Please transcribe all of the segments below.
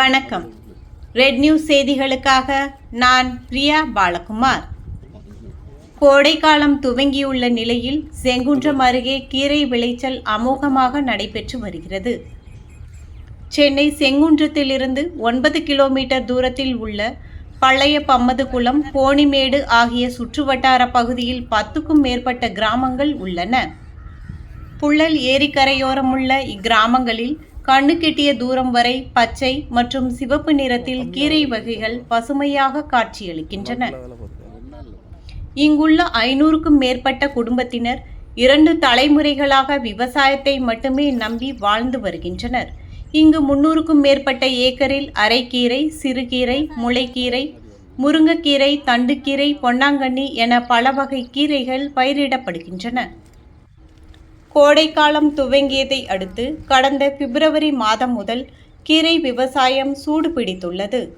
வணக்கம். Red news செய்திகளுக்காக நான் பிரியா பாலகுமார். கோடைக்காலம் துவங்கியுள்ள நிலையில் செங்குன்றம் அருகே கீரை விளைச்சல் அமோகமாக நடைபெற்று வருகிறது. சென்னை செங்குன்றத்திலிருந்து ஒன்பது கிலோமீட்டர் தூரத்தில் உள்ள பழைய பம்மதுகுளம் போனிமேடு ஆகிய சுற்றுவட்டார பகுதியில் பத்துக்கும் மேற்பட்ட கிராமங்கள் உள்ளன. புள்ளல் ஏரிக்கரையோரமுள்ள இக்கிராமங்களில் கண்ணு கெட்டிய தூரம் வரை பச்சை மற்றும் சிவப்பு நிறத்தில் கீரை வகைகள் பசுமையாக காட்சியளிக்கின்றன. இங்குள்ள ஐநூறுக்கும் மேற்பட்ட குடும்பத்தினர் இரண்டு தலைமுறைகளாக விவசாயத்தை மட்டுமே நம்பி வாழ்ந்து வருகின்றனர். இங்கு முன்னூறுக்கும் மேற்பட்ட ஏக்கரில் அரைக்கீரை சிறுகீரை முளைக்கீரை முருங்கைக்கீரை தண்டுக்கீரை பொன்னாங்கண்ணி என பல வகை கீரைகள் பயிரிடப்படுகின்றன. கோடைக்காலம் துவங்கியதை அடுத்து கடந்த பிப்ரவரி மாதம் முதல் கீரை விவசாயம் சூடு பிடித்துள்ளது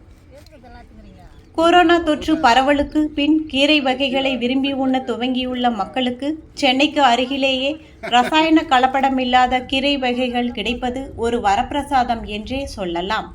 கொரோனா தொற்று பரவலுக்கு பின் கீரை வகைகளை விரும்பி உண்ண துவங்கியுள்ள மக்களுக்கு சென்னைக்கு அருகிலேயே ரசாயன கலப்படமில்லாத கீரை வகைகள் கிடைப்பது ஒரு வரப்பிரசாதம் என்றே சொல்லலாம்.